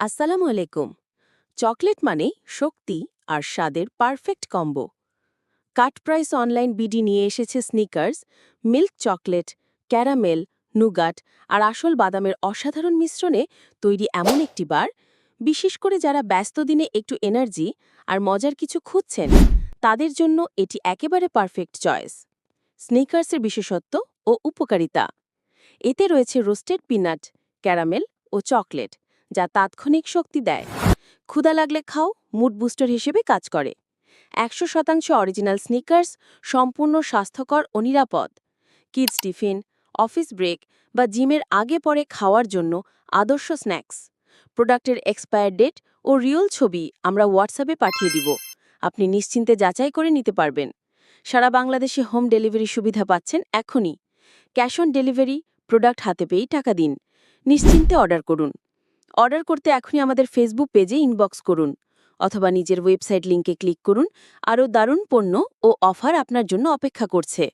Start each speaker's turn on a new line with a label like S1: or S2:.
S1: আসসালামু আলাইকুম। চকলেট মানে শক্তি আর স্বাদের perfect combo. Cut price online BD নিয়ে এসেছে Snickers, milk chocolate, caramel, nougat আর আসল বাদামের অসাধারণ মিশ্রণে তৈরি এমন একটি বার। বিশেষ করে যারা ব্যস্ত দিনে একটু এনার্জি আর মজার কিছু খুঁজছেন, তাদের জন্য এটি একেবারে পারফেক্ট চয়েস। স্নিকার্সের বিশেষত্ব ও উপকারিতা। এতে রয়েছে রোস্টেড পিনাট, ক্যারামেল ও চকলেট। যা তাৎক্ষণিক শক্তি দেয়। ক্ষুধা লাগলে খাও মুড বুস্টার হিসেবে কাজ করে। একশো শতাংশ অরিজিনাল স্নিকার্স সম্পূর্ণ স্বাস্থ্যকর ও নিরাপদ। কিডস টিফিন অফিস ব্রেক বা জিমের আগে পরে খাওয়ার জন্য আদর্শ স্ন্যাক্স প্রোডাক্টের এক্সপায়ার ডেট ও রিয়েল ছবি আমরা হোয়াটসঅ্যাপে পাঠিয়ে দিব। আপনি নিশ্চিন্তে যাচাই করে নিতে পারবেন। সারা বাংলাদেশে হোম ডেলিভারি সুবিধা পাচ্ছেন এখনই। ক্যাশ অন ডেলিভারি প্রোডাক্ট হাতে পেয়েই টাকা দিন। নিশ্চিন্তে অর্ডার করুন। অর্ডার করতে এখনই আমাদের ফেসবুক পেজে ইনবক্স করুন, অথবা নিজের ওয়েবসাইট লিঙ্কে ক্লিক করুন। আরও দারুণ পণ্য ও অফার আপনার জন্য অপেক্ষা করছে।